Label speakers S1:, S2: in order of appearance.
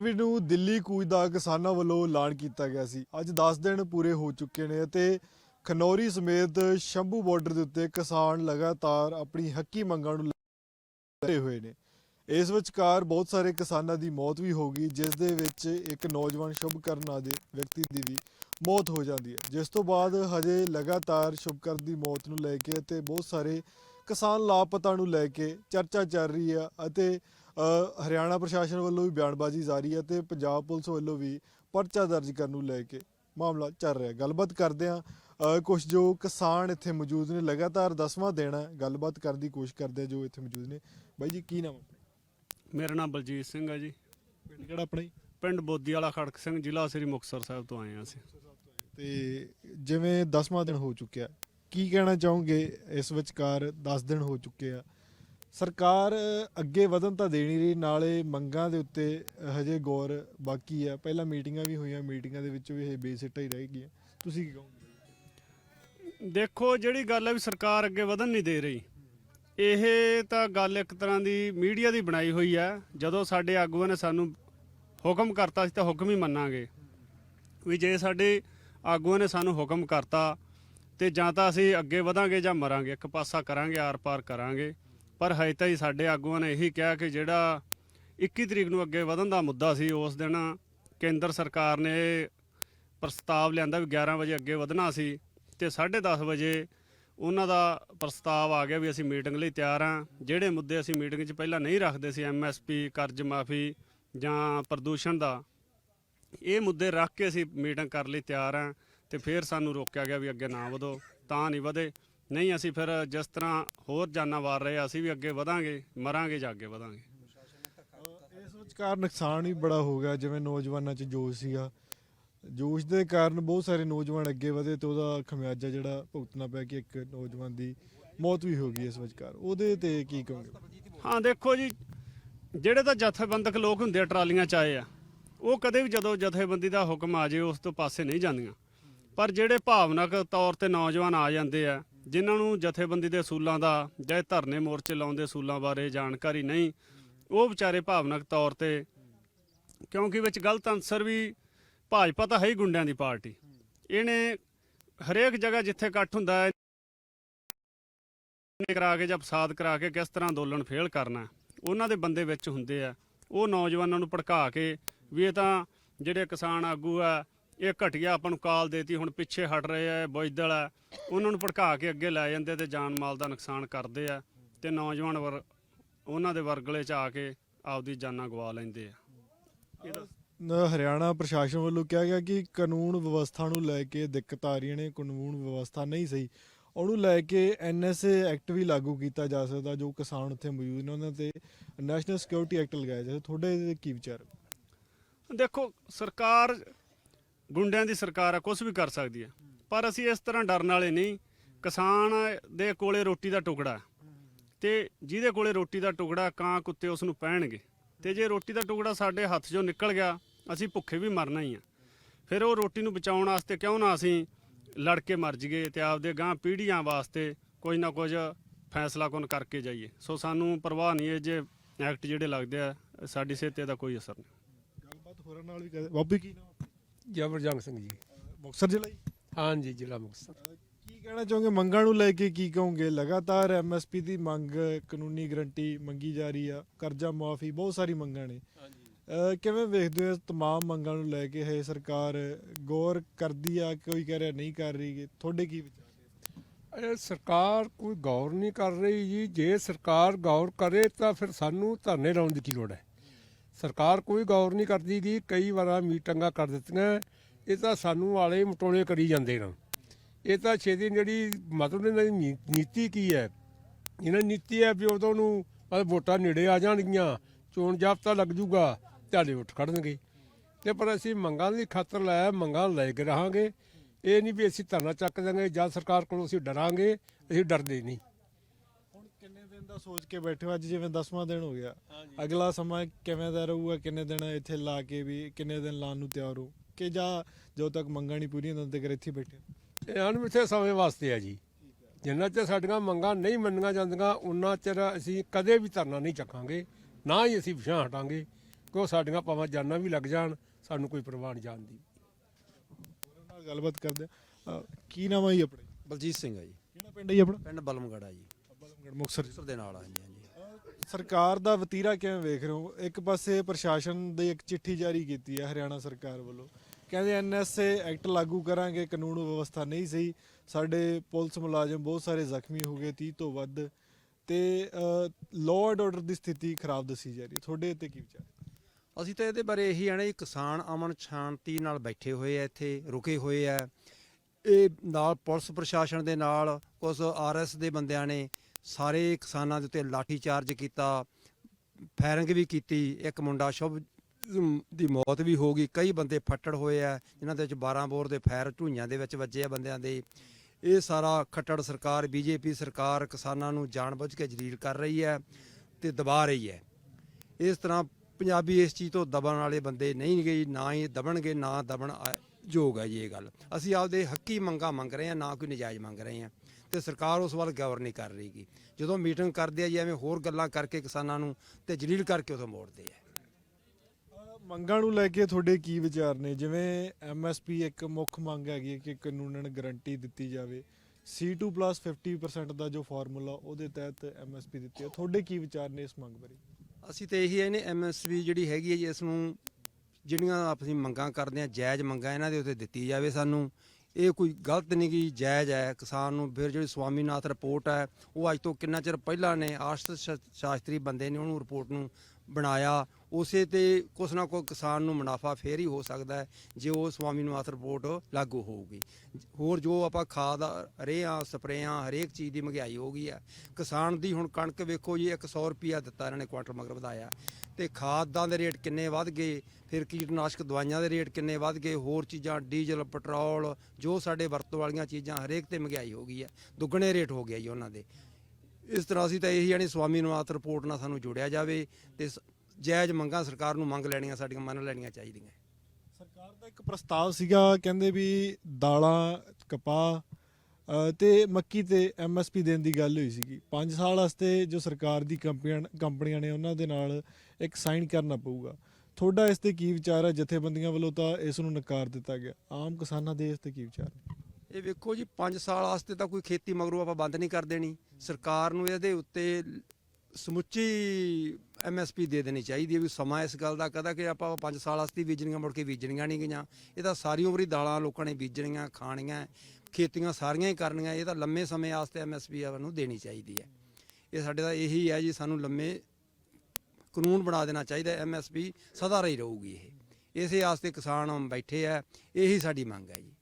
S1: ਵੀ ਨੂੰ ਦਿੱਲੀ ਕੂਚ ਦਾ ਕਿਸਾਨਾਂ ਵੱਲੋਂ ਐਲਾਨ ਕੀਤਾ ਗਿਆ ਸੀ। ਅੱਜ 10 ਦਿਨ ਪੂਰੇ ਹੋ ਚੁੱਕੇ ਨੇ ਅਤੇ ਖਨੌਰੀ ਸਮੇਤ ਸ਼ੰਭੂ ਬਾਰਡਰ ਦੇ ਉੱਤੇ ਕਿਸਾਨ ਲਗਾਤਾਰ ਆਪਣੀ ਹੱਕੀ ਮੰਗਾਂ ਨੂੰ ਲੈ ਹੋਏ ਨੇ। ਇਸ ਵਿਚਕਾਰ ਬਹੁਤ ਸਾਰੇ ਕਿਸਾਨਾਂ ਦੀ ਮੌਤ ਵੀ ਹੋ ਗਈ, ਜਿਸ ਦੇ ਵਿੱਚ ਇੱਕ ਨੌਜਵਾਨ ਸ਼ੁਭਕਰਨ ਨਾਂ ਦੇ ਵਿਅਕਤੀ ਦੀ ਵੀ ਮੌਤ ਹੋ ਜਾਂਦੀ ਹੈ। ਜਿਸ ਤੋਂ ਬਾਅਦ ਹਜੇ ਲਗਾਤਾਰ ਸ਼ੁਭਕਰਨ ਦੀ ਮੌਤ ਨੂੰ ਲੈ ਕੇ ਅਤੇ ਬਹੁਤ ਸਾਰੇ ਕਿਸਾਨ ਲਾਪਤਾ ਨੂੰ ਲੈ ਕੇ ਚਰਚਾ ਚੱਲ ਰਹੀ ਹੈ ਅਤੇ ਹਰਿਆਣਾ ਪ੍ਰਸ਼ਾਸਨ ਵੱਲੋਂ ਵੀ ਬਿਆਨਬਾਜ਼ੀ ਜਾਰੀ ਹੈ ਤੇ ਪੰਜਾਬ ਪੁਲਿਸ ਵੱਲੋਂ ਵੀ ਪਰਚਾ ਦਰਜ ਕਰਨ ਨੂੰ ਲੈ ਕੇ ਮਾਮਲਾ ਚੱਲ ਰਿਹਾ। ਹੈ ਗੱਲਬਾਤ ਕਰਦੇ ਆ ਕੁਝ ਜੋ ਕਿਸਾਨ ਇੱਥੇ ਮੌਜੂਦ ਨੇ ਲਗਾਤਾਰ 10ਵਾਂ ਦਿਨ ਹੈ ਗੱਲਬਾਤ ਕਰਨ ਦੀ ਕੋਸ਼ਿਸ਼ ਕਰਦੇ ਆ ਜੋ ਇੱਥੇ ਮੌਜੂਦ ਨੇ। ਬਾਈ ਜੀ ਕੀ ਨਾਮ
S2: ਮੇਰਾ ਨਾਮ ਬਲਜੀਤ ਸਿੰਘ ਹੈ ਜੀ।
S1: ਪਿੰਡ ਕਿਹੜਾ ਆਪਣਾ ਜੀ?
S2: ਪਿੰਡ ਬੋਦੀ ਵਾਲਾ ਖੜਕ ਸਿੰਘ ਜ਼ਿਲ੍ਹਾ ਸ੍ਰੀ ਮੁਕਤਸਰ ਸਾਹਿਬ ਤੋਂ ਆਏ ਹਾਂ ਅਸੀਂ।
S1: ਤੇ ਜਿਵੇਂ 10ਵਾਂ ਦਿਨ ਹੋ ਚੁੱਕਿਆ ਕੀ ਕਹਿਣਾ ਚਾਹੋਗੇ ਇਸ ਵਿਚਕਾਰ 10 ਦਿਨ ਹੋ ਚੁੱਕੇ ਆ? ਸਰਕਾਰ ਅੱਗੇ ਵਧਣ ਤਾਂ ਦੇ ਨਹੀਂ ਰਹੀ, ਨਾਲੇ ਮੰਗਾਂ ਦੇ ਉੱਤੇ ਹਜੇ ਗੌਰ ਬਾਕੀ ਆ ਪਹਿਲਾਂ ਮੀਟਿੰਗਾਂ ਵੀ ਹੋਈਆਂ, ਮੀਟਿੰਗਾਂ ਦੇ ਵਿੱਚ ਵੀ ਇਹ ਬੇਸਿੱਟਾ ਹੀ ਰਹਿ ਗਈਆਂ। ਤੁਸੀਂ ਕੀ ਕਹੋਗੇ?
S2: ਦੇਖੋ, ਜਿਹੜੀ ਗੱਲ ਹੈ ਵੀ ਸਰਕਾਰ ਅੱਗੇ ਵਧਣ ਨਹੀਂ ਦੇ ਰਹੀ। ਇਹ ਤਾਂ ਗੱਲ ਇੱਕ ਤਰ੍ਹਾਂ ਦੀ ਮੀਡੀਆ ਦੀ ਬਣਾਈ ਹੋਈ ਹੈ। ਜਦੋਂ ਸਾਡੇ ਆਗੂਆਂ ਨੇ ਸਾਨੂੰ ਹੁਕਮ ਕਰਤਾ ਸੀ ਤਾਂ ਹੁਕਮ ਹੀ ਮੰਨਾਂਗੇ। ਵੀ ਜੇ ਸਾਡੇ ਆਗੂਆਂ ਨੇ ਸਾਨੂੰ ਹੁਕਮ ਕਰਤਾ ਤੇ ਜਾਂ ਤਾਂ ਅਸੀਂ ਅੱਗੇ ਵਧਾਂਗੇ ਜਾਂ ਮਰਾਂਗੇ, ਇੱਕ ਪਾਸਾ ਕਰਾਂਗੇ, ਆਰ-ਪਾਰ ਕਰਾਂਗੇ। ਪਰ ਹਜੇ ਤਾਂ ਹੀ ਸਾਡੇ ਆਗੂਆਂ ਨੇ ਇਹੀ ਕਿਹਾ ਕਿ ਜਿਹੜਾ 21 ਤਰੀਕ ਨੂੰ ਅੱਗੇ ਵਧਣ ਦਾ ਮੁੱਦਾ ਸੀ, ਉਸ ਦਿਨ ਕੇਂਦਰ ਸਰਕਾਰ ਨੇ ਪ੍ਰਸਤਾਵ ਲਿਆਂਦਾ ਵੀ 11 ਵਜੇ ਅੱਗੇ ਵਧਣਾ ਸੀ ਤੇ 10:30 ਵਜੇ ਉਹਨਾਂ ਦਾ ਪ੍ਰਸਤਾਵ ਆ ਗਿਆ ਵੀ ਅਸੀਂ ਮੀਟਿੰਗ ਲਈ ਤਿਆਰ ਹਾਂ। ਜਿਹੜੇ ਮੁੱਦੇ ਅਸੀਂ ਮੀਟਿੰਗ 'ਚ ਪਹਿਲਾਂ ਨਹੀਂ ਰੱਖਦੇ ਸੀ ਐਮਐਸਪੀ ਕਰਜ਼ ਮਾਫੀ ਜਾਂ ਪ੍ਰਦੂਸ਼ਣ ਦਾ, ਇਹ ਮੁੱਦੇ ਰੱਖ ਕੇ ਅਸੀਂ ਮੀਟਿੰਗ ਕਰ ਲਈ ਤਿਆਰ ਹਾਂ ਤੇ ਫਿਰ ਸਾਨੂੰ ਰੋਕਿਆ ਗਿਆ ਵੀ ਅੱਗੇ ਨਾ ਵਧੋ, ਤਾਂ ਨਹੀਂ ਵਧੇ। ਨਹੀਂ ਅਸੀਂ ਫਿਰ ਜਿਸ ਤਰ੍ਹਾਂ ਹੋਰ ਜਾਨਾਂ ਵਾਰ ਰਹੇ ਅਸੀਂ ਵੀ ਅੱਗੇ ਵਧਾਂਗੇ ਮਰਾਂਗੇ ਜਾਂ ਅੱਗੇ ਵਧਾਂਗੇ।
S1: ਇਸ ਵਿਚਕਾਰ ਨੁਕਸਾਨ ਵੀ ਬੜਾ ਹੋ ਗਿਆ ਜਿਵੇਂ ਨੌਜਵਾਨਾਂ 'ਚ ਜੋਸ਼ ਸੀਗਾ। ਜੋਸ਼ ਦੇ ਕਾਰਨ ਬਹੁਤ ਸਾਰੇ ਨੌਜਵਾਨ ਅੱਗੇ ਵਧੇ ਤੇ ਉਹਦਾ ਖਮਿਆਜਾ ਜਿਹੜਾ ਭੁਗਤਣਾ ਪਿਆ ਕਿ ਇੱਕ ਨੌਜਵਾਨ ਦੀ ਮੌਤ ਵੀ ਹੋ ਗਈ ਇਸ ਵਿਚਕਾਰ। ਉਹਦੇ ਤੇ ਕੀ ਕਹੋਗੇ?
S2: ਹਾਂ ਦੇਖੋ ਜੀ ਜਿਹੜੇ ਤਾਂ ਜਥੇਬੰਦਕ ਲੋਕ ਹੁੰਦੇ ਆ ਟਰਾਲੀਆਂ ਚ ਆਏ ਆ ਉਹ ਕਦੇ ਵੀ ਜਦੋਂ ਜਥੇਬੰਦੀ ਦਾ ਹੁਕਮ ਆ ਜਾਏ ਉਸ ਤੋਂ ਪਾਸੇ ਨਹੀਂ ਜਾਂਦੀਆਂ। ਪਰ ਜਿਹੜੇ ਭਾਵਨਕ ਤੌਰ ਤੇ ਨੌਜਵਾਨ ਆ ਜਾਂਦੇ ਆ ਜਿਨ੍ਹਾਂ ਨੂੰ ਜਥੇਬੰਦੀ ਦੇ ਅਸੂਲਾਂ ਦਾ ਜਾਂ ਧਰਨੇ ਮੋਰਚੇ ਲਾਉਂਦੇ ਅਸੂਲਾਂ ਬਾਰੇ ਜਾਣਕਾਰੀ ਨਹੀਂ, ਉਹ ਵਿਚਾਰੇ ਭਾਵਨਕ ਤੌਰ ਤੇ ਕਿਉਂਕਿ ਵਿੱਚ ਗਲਤ ਅਨਸਰ ਵੀ ਭਾਜਪਾ ਤਾਂ ਹੈ ਹੀ ਗੁੰਡਿਆਂ ਦੀ ਪਾਰਟੀ। ਇਹਨੇ ਹਰੇਕ ਜਗ੍ਹਾ ਜਿੱਥੇ ਇਕੱਠ ਹੁੰਦਾ ਹੈ ਨੇ ਕਰਾ ਕੇ ਜਾਂ ਫਸਾਦ ਕਰਾ ਕੇ ਕਿਸ ਤਰ੍ਹਾਂ ਅੰਦੋਲਨ ਫੇਲ ਕਰਨਾ ਉਹਨਾਂ ਦੇ ਬੰਦੇ ਵਿੱਚ ਹੁੰਦੇ ਆ। ਉਹ ਨੌਜਵਾਨਾਂ ਨੂੰ ਭੜਕਾ ਕੇ ਵੀ ਇਹ ਤਾਂ ਜਿਹੜੇ ਕਿਸਾਨ ਆਗੂ ਆ ਇਹ ਘਟਿਆ ਆਪਾਂ ਨੂੰ ਕਾਲ ਦੇਤੀ ਹੁਣ ਪਿੱਛੇ ਹਟ ਰਹੇ ਆ ਇਹ ਬੁਝਦਲ ਆ। ਉਹਨਾਂ ਨੂੰ ਭੜਕਾ ਕੇ ਅੱਗੇ ਲੈ ਜਾਂਦੇ ਤੇ ਜਾਨ ਮਾਲ ਦਾ ਨੁਕਸਾਨ ਕਰਦੇ ਆ ਤੇ ਨੌਜਵਾਨ ਵਰ ਉਹਨਾਂ ਦੇ ਵਰਗਲੇ ਚ ਆ ਕੇ ਆਪਦੀ ਜਾਨਾਂ ਗਵਾ ਲੈਂਦੇ ਆ। ਇਹਦਾ
S1: ਹਰਿਆਣਾ ਪ੍ਰਸ਼ਾਸਨ ਵੱਲੋਂ ਕਿਹਾ ਗਿਆ ਕਿ ਕਾਨੂੰਨ ਵਿਵਸਥਾ ਨੂੰ ਲੈ ਕੇ ਦਿੱਕਤ ਆ ਰਹੀਆਂ ਨੇ ਕਾਨੂੰਨ ਵਿਵਸਥਾ ਨਹੀਂ ਸਹੀ। ਉਹਨੂੰ ਲੈ ਕੇ ਐਨਐਸਏ ਐਕਟ ਵੀ ਲਾਗੂ ਕੀਤਾ ਜਾ ਸਕਦਾ ਜੋ ਕਿਸਾਨ ਉੱਥੇ ਮੌਜੂਦ ਨੇ ਉਹਨਾਂ ਤੇ ਨੈਸ਼ਨਲ ਸਿਕਿਉਰਿਟੀ ਐਕਟ ਲਗਾਇਆ ਜਾਵੇ ਤੁਹਾਡੇ ਕੀ ਵਿਚਾਰ?
S2: ਦੇਖੋ ਸਰਕਾਰ ਗੁੰਡਿਆਂ ਦੀ ਸਰਕਾਰ ਆ ਕੁਝ ਵੀ ਕਰ ਸਕਦੀ ਹੈ ਪਰ ਅਸੀਂ ਇਸ ਤਰ੍ਹਾਂ ਡਰਨ ਵਾਲੇ ਨਹੀਂ। ਕਿਸਾਨ ਦੇ ਕੋਲੇ ਰੋਟੀ ਦਾ ਟੁਕੜਾ। ਹੈ। ਤੇ ਜਿਹਦੇ ਕੋਲੇ ਰੋਟੀ ਦਾ ਟੁਕੜਾ, ਕਾਂ ਕੁੱਤੇ ਉਸ ਨੂੰ ਪਹਿਣਗੇ ਤੇ ਜੇ ਰੋਟੀ ਦਾ ਟੁਕੜਾ ਸਾਡੇ ਹੱਥ 'ਚੋਂ ਨਿਕਲ ਗਿਆ, ਅਸੀਂ ਭੁੱਖੇ ਵੀ ਮਰਨਾ ਹੀ ਆ। ਫਿਰ ਉਹ ਰੋਟੀ ਨੂੰ ਬਚਾਉਣ ਵਾਸਤੇ ਕਿਉਂ ਨਾ ਅਸੀਂ ਲੜ ਕੇ ਮਰ ਜੀਏ ਤੇ ਆਪਦੇ ਗਾਂ ਪੀੜ੍ਹੀਆਂ ਵਾਸਤੇ ਕੁਝ ਨਾ ਕੁਝ ਫੈਸਲਾ ਕੁਨ ਕਰਕੇ ਜਾਈਏ। ਸੋ ਸਾਨੂੰ ਪਰਵਾਹ ਨਹੀਂ ਹੈ, ਜੇ ਐਕਟ ਜਿਹੜੇ ਲੱਗਦੇ ਆ, ਸਾਡੀ ਸਿਹਤ ਤੇ ਦਾ ਕੋਈ ਅਸਰ ਨਹੀਂ।
S1: ਗੱਲਬਾਤ ਹੋਰਾਂ ਨਾਲ ਵੀ ਕਰਦੇ ਬਾਬੀ ਕੀ ਨਾਮ?
S3: ਜਬਰਜੰਗ ਸਿੰਘ ਜੀ।
S1: ਮੁਕਸਰ ਜ਼ਿਲ੍ਹਾ ਜੀ?
S3: ਹਾਂਜੀ ਜ਼ਿਲ੍ਹਾ ਮੁਕਸਰ
S1: ਕੀ ਕਹਿਣਾ ਚਾਹੋਗੇ? ਮੰਗਾਂ ਨੂੰ ਲੈ ਕੇ ਕੀ ਕਹੋਗੇ? ਲਗਾਤਾਰ ਐਮਐਸਪੀ ਦੀ ਮੰਗ ਕਾਨੂੰਨੀ ਗਰੰਟੀ ਮੰਗੀ ਜਾ ਰਹੀ ਆ ਕਰਜ਼ਾ ਮਾਫੀ ਬਹੁਤ ਸਾਰੀ ਮੰਗਾਂ ਨੇ। ਕਿਵੇਂ ਵੇਖਦੇ ਹੋ ਤਮਾਮ ਮੰਗਾਂ ਨੂੰ ਲੈ ਕੇ? ਹੈ ਸਰਕਾਰ ਗੌਰ ਕਰਦੀ ਆ ਕੋਈ ਕਹਿ ਰਿਹਾ ਨਹੀਂ ਕਰ ਰਹੀ ਤੁਹਾਡੇ ਕੀ ਵਿਚਾਰ
S3: ਇਹ ਸਰਕਾਰ ਕੋਈ ਗੌਰ ਨਹੀਂ ਕਰ ਰਹੀ ਜੀ। ਜੇ ਸਰਕਾਰ ਗੌਰ ਕਰੇ ਤਾਂ ਫਿਰ ਸਾਨੂੰ ਧਰਨੇ ਲਾਉਣ ਦੀ ਕੀ ਲੋੜ ਹੈ? ਸਰਕਾਰ ਕੋਈ ਗੌਰ ਨਹੀਂ ਕਰਦੀ ਗੀ ਕਈ ਵਾਰਾਂ ਮੀਟਿੰਗਾਂ ਕਰ ਦਿੱਤੀਆਂ। ਇਹ ਤਾਂ ਸਾਨੂੰ ਵਾਲੇ ਮਟੋਲੇ ਕਰੀ ਜਾਂਦੇ ਨੇ। ਇਹ ਤਾਂ ਛੇਤੀ ਜਿਹੜੀ ਮਤਲਬ ਇਹਨਾਂ ਦੀ ਨੀ- ਨੀਤੀ ਕੀ ਹੈ? ਇਹਨਾਂ ਦੀ ਨੀਤੀ ਹੈ ਵੀ ਉਦੋਂ ਨੂੰ ਵੋਟਾਂ ਨੇੜੇ ਆ ਜਾਣਗੀਆਂ, ਚੋਣ ਜਾਬਤਾ ਲੱਗ ਜੂਗਾ, ਤੁਹਾਡੇ ਉੱਠ ਖੜਨਗੇ। ਤੇ ਪਰ ਅਸੀਂ ਮੰਗਾਂ ਦੀ ਖਾਤਰ ਲੈ, ਮੰਗਾਂ ਲੈ ਕੇ ਰਹਾਂਗੇ। ਇਹ ਨਹੀਂ ਵੀ ਅਸੀਂ ਧਰਨਾ ਚੱਕ ਦਾਂਗੇ ਜਾਂ ਸਰਕਾਰ ਕੋਲੋਂ ਅਸੀਂ ਡਰਾਂਗੇ, ਅਸੀਂ ਡਰਦੇ ਨਹੀਂ।
S1: ਦਿਨ ਦਾ ਸੋਚ ਕੇ ਬੈਠੇ ਹੋ ਅੱਜ ਜਿਵੇਂ 10ਵਾਂ ਦਿਨ ਹੋ ਗਿਆ। ਅਗਲਾ ਸਮਾਂ ਕਿਵੇਂ ਦਾ ਰਹੂਗਾ ਕਿੰਨੇ ਦਿਨ ਇੱਥੇ ਲਾ ਕੇ ਵੀ ਕਿੰਨੇ ਦਿਨ ਲਾਉਣ ਨੂੰ ਤਿਆਰ ਹੋ? ਕਿ ਜਾਂ ਜਦੋਂ ਤੱਕ ਮੰਗਾਂ ਨਹੀਂ ਪੂਰੀਆਂ ਤਦ ਤੱਕ ਇੱਥੇ ਬੈਠੇ
S3: ਇਹ ਅਣਮਿੱਥੇ ਸਮੇਂ ਵਾਸਤੇ ਆ ਜੀ। ਜਿੰਨਾ ਚਿਰ ਸਾਡੀਆਂ ਮੰਗਾਂ ਨਹੀਂ ਮੰਨੀਆਂ ਜਾਂਦੀਆਂ ਉਨਾ ਚਿਰ ਅਸੀਂ ਕਦੇ ਵੀ ਧਰਨਾ ਨਹੀਂ ਚੱਕਾਂਗੇ ਨਾ ਹੀ ਅਸੀਂ ਪਿਛਾਂ ਹਟਾਂਗੇ ਕਿਉਂ ਸਾਡੀਆਂ ਭਾਵੇਂ ਜਾਨਾਂ ਵੀ ਲੱਗ ਜਾਣ ਸਾਨੂੰ ਕੋਈ ਪਰਵਾਹ ਨਹੀਂ ਜਾਣ ਦੀ।
S1: ਨਾਲ ਗੱਲਬਾਤ ਕਰਦੇ ਕੀ ਨਾਮ ਹੈ ਜੀ ਆਪਣੇ?
S4: ਬਲਜੀਤ ਸਿੰਘ ਆ ਜੀ।
S1: ਕਿਹੜਾ ਪਿੰਡ ਹੈ ਜੀ ਆਪਣਾ?
S4: ਪਿੰਡ ਬਲਮਗੜਾ ਜੀ।
S1: ਮੁਕਤਸਰ
S4: ਦੇ ਨਾਲ ਆ ਹਾਂਜੀ ਹਾਂਜੀ।
S1: ਸਰਕਾਰ ਦਾ ਵਤੀਰਾ ਕਿਵੇਂ ਵੇਖ ਰਹੇ ਹੋ? ਇੱਕ ਪਾਸੇ ਪ੍ਰਸ਼ਾਸਨ ਦੇ ਇੱਕ ਚਿੱਠੀ ਜਾਰੀ ਕੀਤੀ ਹੈ ਹਰਿਆਣਾ ਸਰਕਾਰ ਵੱਲੋਂ। ਕਹਿੰਦੇ ਐਨਐਸਏ ਐਕਟ ਲਾਗੂ ਕਰਾਂਗੇ ਕਾਨੂੰਨ ਵਿਵਸਥਾ ਨਹੀਂ ਸਹੀ। ਸਾਡੇ ਪੁਲਿਸ ਮੁਲਾਜ਼ਮ ਬਹੁਤ ਸਾਰੇ ਜ਼ਖਮੀ ਹੋ ਗਏ 30 ਤੋਂ ਵੱਧ। ਤੇ ਲਾਅ ਐਂਡ ਆਰਡਰ ਦੀ ਸਥਿਤੀ ਖਰਾਬ ਦੱਸੀ ਜਾ ਰਹੀ ਹੈ। ਤੁਹਾਡੇ ਤੇ ਕੀ ਵਿਚਾਰ ਹੈ?
S4: ਅਸੀਂ ਤਾਂ ਇਹਦੇ ਬਾਰੇ ਇਹੀ ਆਣਾ ਜੀ ਕਿਸਾਨ ਅਮਨ ਸ਼ਾਂਤੀ ਨਾਲ ਬੈਠੇ ਹੋਏ ਆ ਇੱਥੇ ਰੁਕੇ ਹੋਏ ਆ। ਇਹ ਨਾਲ ਪੁਲਿਸ ਪ੍ਰਸ਼ਾਸਨ ਦੇ ਨਾਲ ਕੁਝ ਆਰਐਸ ਦੇ ਬੰਦਿਆਂ ਨੇ ਸਾਰੇ ਕਿਸਾਨਾਂ ਦੇ ਉੱਤੇ ਲਾਠੀ ਚਾਰਜ ਕੀਤਾ, ਫਾਇਰਿੰਗ ਵੀ ਕੀਤੀ, ਇੱਕ ਮੁੰਡਾ ਸ਼ੁਭ ਦੀ ਮੌਤ ਵੀ ਹੋ ਗਈ, ਕਈ ਬੰਦੇ ਫੱਟੜ ਹੋਏ ਆ, ਜਿਨ੍ਹਾਂ ਦੇ ਵਿੱਚ 12 ਬੋਰ ਦੇ ਫਾਇਰ ਝੂਈਆਂ ਦੇ ਵਿੱਚ ਵੱਜੇ ਆ ਬੰਦਿਆਂ ਦੇ। ਇਹ ਸਾਰਾ ਖੱਟੜ ਸਰਕਾਰ, ਬੀਜੇਪੀ ਸਰਕਾਰ ਕਿਸਾਨਾਂ ਨੂੰ ਜਾਣਬੁੱਝ ਕੇ ਜਲੀਲ ਕਰ ਰਹੀ ਹੈ ਤੇ ਦਬਾ ਰਹੀ ਹੈ। ਇਸ ਤਰ੍ਹਾਂ ਪੰਜਾਬੀ ਇਸ ਚੀਜ਼ ਤੋਂ ਦਬਣ ਵਾਲੇ ਬੰਦੇ ਨਹੀਂ ਗਏ, ਨਾ ਹੀ ਦਬਣਗੇ, ਨਾ ਦਬਣ ਆ- ਯੋਗ ਹੈ ਜੀ ਇਹ ਗੱਲ। ਅਸੀਂ ਆਪਦੇ ਹੱਕੀ ਮੰਗਾਂ ਮੰਗ ਰਹੇ ਹਾਂ, ਨਾ ਕੋਈ ਨਜਾਇਜ਼ ਮੰਗ ਰਹੇ ਹਾਂ। ਤੇ ਸਰਕਾਰ ਉਸ ਵੱਲ ਗੌਰ ਨਹੀਂ ਕਰ ਰਹੀਗੀ ਜਦੋਂ ਮੀਟਿੰਗ ਕਰਦੇ ਆ ਜੀ ਐਵੇਂ ਹੋਰ ਗੱਲਾਂ ਕਰਕੇ ਕਿਸਾਨਾਂ ਨੂੰ ਤੇ ਜਲੀਲ ਕਰਕੇ ਉਦੋਂ ਮੋੜਦੇ ਆ।
S1: ਮੰਗਾਂ ਨੂੰ ਲੈ ਕੇ ਤੁਹਾਡੇ ਕੀ ਵਿਚਾਰ ਨੇ? ਜਿਵੇਂ ਐਮਐਸਪੀ ਇੱਕ ਮੁੱਖ ਮੰਗ ਹੈਗੀ ਹੈ ਕਿ ਕਾਨੂੰਨਨ ਗਾਰੰਟੀ ਦਿੱਤੀ ਜਾਵੇ। C2 50% ਦਾ ਜੋ ਫਾਰਮੂਲਾ ਉਹਦੇ ਤਹਿਤ ਐਮਐਸਪੀ ਦਿੱਤੀ ਹੈ। ਤੁਹਾਡੇ ਕੀ ਵਿਚਾਰ ਨੇ ਇਸ ਮੰਗ ਬਾਰੇ?
S4: ਅਸੀਂ ਤੇ ਇਹੀ ਇਹਨੇ ਐਮਐਸਪੀ ਜਿਹੜੀ ਹੈਗੀ ਹੈ ਜੀ ਇਸ ਨੂੰ ਜਿਹੜੀਆਂ ਆਪਣੀ ਮੰਗਾਂ ਕਰਦੇ ਆ ਜਾਇਜ਼ ਮੰਗਾਂ ਇਹਨਾਂ ਦੇ ਉੱਤੇ ਦਿੱਤੀ ਜਾਵੇ ਸਾਨੂੰ। ਇਹ ਕੋਈ ਗਲਤ ਨਹੀਂ ਗੀ ਜਾਇਜ਼ ਹੈ। ਕਿਸਾਨ ਨੂੰ ਫਿਰ ਜਿਹੜੀ ਸਵਾਮੀਨਾਥ ਰਿਪੋਰਟ ਹੈ, ਉਹ ਅੱਜ ਤੋਂ ਕਿੰਨਾ ਚਿਰ ਪਹਿਲਾਂ ਨੇ? ਆਸ਼ਤ ਸ਼ਾਸਤਰੀ ਬੰਦੇ ਨੇ ਉਹਨੂੰ ਰਿਪੋਰਟ ਨੂੰ ਬਣਾਇਆ, ਉਸੇ ਤੇ ਕੁਛ ਨਾ ਕੋਈ ਕਿਸਾਨ ਨੂੰ ਮੁਨਾਫਾ ਫੇਰ ਹੀ ਹੋ ਸਕਦਾ ਹੈ, ਜੇ ਉਹ ਸਵਾਮੀਨਾਥ ਰਿਪੋਰਟ ਲਾਗੂ ਹੋਊਗੀ। ਹੋਰ ਜੋ ਆਪਾਂ ਖਾਦ ਰੇਹਾਂ ਸਪਰੇਆਂ, ਹਰੇਕ ਚੀਜ਼ ਦੀ ਮਹਿੰਗਾਈ ਹੋ ਗਈ ਹੈ ਕਿਸਾਨ ਦੀ ਹੁਣ ਕਣਕ ਵੇਖੋ ਜੀ 100 ਰੁਪਿਆ ਦਿੱਤਾ ਇਹਨਾਂ ਨੇ ਕੁਆਂਟਲ ਮਗਰ ਵਧਾਇਆ। ਤੇ ਖਾਦਾਂ ਦੇ ਰੇਟ ਕਿੰਨੇ ਵੱਧ ਗਏ, ਫਿਰ ਕੀਟਨਾਸ਼ਕ ਦਵਾਈਆਂ ਦੇ ਰੇਟ ਕਿੰਨੇ ਵੱਧ ਗਏ, ਹੋਰ ਚੀਜ਼ਾਂ, ਡੀਜ਼ਲ, ਪੈਟਰੋਲ, ਜੋ ਸਾਡੇ ਵਰਤੋਂ ਵਾਲੀਆਂ ਚੀਜ਼ਾਂ ਹਰੇਕ ਤੇ ਮਹਿੰਗਾਈ ਹੋ ਗਈ ਹੈ ਦੁੱਗਣੇ ਰੇਟ ਹੋ ਗਿਆ ਜੀ ਉਹਨਾਂ ਦੇ। ਇਸ ਤਰ੍ਹਾਂ ਅਸੀਂ ਤਾਂ ਇਹੀ ਜਾਨੀ ਸਵਾਮੀਨਾਥ ਰਿਪੋਰਟ ਨਾਲ ਸਾਨੂੰ ਜੋੜਿਆ ਜਾਵੇ ਤੇ ਸ- ਜਾਇਜ਼ ਮੰਗਾਂ ਸਰਕਾਰ ਨੂੰ ਮੰਗ ਲੈਣੀਆਂ ਸਾਡੀਆਂ ਮੰਨ ਲੈਣੀਆਂ ਚਾਹੀਦੀਆਂ।
S1: ਸਰਕਾਰ ਦਾ ਇੱਕ ਪ੍ਰਸਤਾਵ ਸੀਗਾ ਕਹਿੰਦੇ ਵੀ ਦਾਲਾਂ ਕਪਾਹ ਅਹ, ਤੇ ਮੱਕੀ ਤੇ ਐਮਐਸਪੀ ਦੇਣ ਦੀ ਗੱਲ ਹੋਈ ਸੀਗੀ। 5 ਸਾਲ ਵਾਸਤੇ ਜੋ ਸਰਕਾਰ ਦੀ ਕੰਪਨੀਆਂ ਕੰਪਨੀਆਂ ਨੇ ਉਹਨਾਂ ਦੇ ਨਾਲ ਇੱਕ ਸਾਈਨ ਕਰਨਾ ਪਊਗਾ। ਤੁਹਾਡਾ ਇਸ ਤੇ ਕੀ ਵਿਚਾਰ ਹੈ? ਜਥੇਬੰਦੀਆਂ ਵੱਲੋਂ ਤਾਂ ਇਸ ਨੂੰ ਨਕਾਰ ਦਿੱਤਾ ਗਿਆ। ਆਮ ਕਿਸਾਨਾਂ ਦੇ ਇਸ ਤੇ ਕੀ ਵਿਚਾਰ ਨੇ?
S4: ਇਹ ਵੇਖੋ ਜੀ 5 ਸਾਲ ਵਾਸਤੇ ਤਾਂ ਕੋਈ ਖੇਤੀ ਮਗਰੋਂ ਆਪਾਂ ਬੰਦ ਨਹੀਂ ਕਰ ਦੇਣੀ। ਸਰਕਾਰ ਨੂੰ ਇਹਦੇ ਉੱਤੇ ਸਮੁੱਚੀ ਐਮਐਸਪੀ ਦੇ ਦੇਣੀ ਚਾਹੀਦੀ ਹੈ ਵੀ ਸਮਾਂ ਇਸ ਗੱਲ ਦਾ ਕਹਦਾ ਕਿ ਆਪਾਂ 5 ਸਾਲ ਵਾਸਤੇ ਬੀਜਣੀਆਂ, ਮੁੜ ਕੇ ਬੀਜਣੀਆਂ ਨਹੀਂ ਗਈਆਂ। ਇਹ ਤਾਂ ਸਾਰੀ ਉਮਰ ਹੀ ਦਾਲਾਂ ਲੋਕਾਂ ਨੇ ਬੀਜਣੀਆਂ, ਖਾਣੀਆਂ, ਖੇਤੀਆਂ ਸਾਰੀਆਂ ਹੀ ਕਰਨੀਆਂ। ਇਹ ਤਾਂ ਲੰਮੇ ਸਮੇਂ ਵਾਸਤੇ ਐਮਐਸਪੀ ਨੂੰ ਦੇਣੀ ਚਾਹੀਦੀ ਹੈ। ਇਹ ਸਾਡੇ ਦਾ ਇਹੀ ਹੈ ਜੀ, ਸਾਨੂੰ ਲੰਮੇ ਕਾਨੂੰਨ ਬਣਾ ਦੇਣਾ ਚਾਹੀਦਾ ਐਮਐਸਪੀ ਸਦਾ ਰਹੀ ਰਹੂਗੀ ਇਹ। ਇਸੇ ਵਾਸਤੇ ਕਿਸਾਨ ਬੈਠੇ ਆ। ਇਹੀ ਸਾਡੀ ਮੰਗ ਹੈ ਜੀ।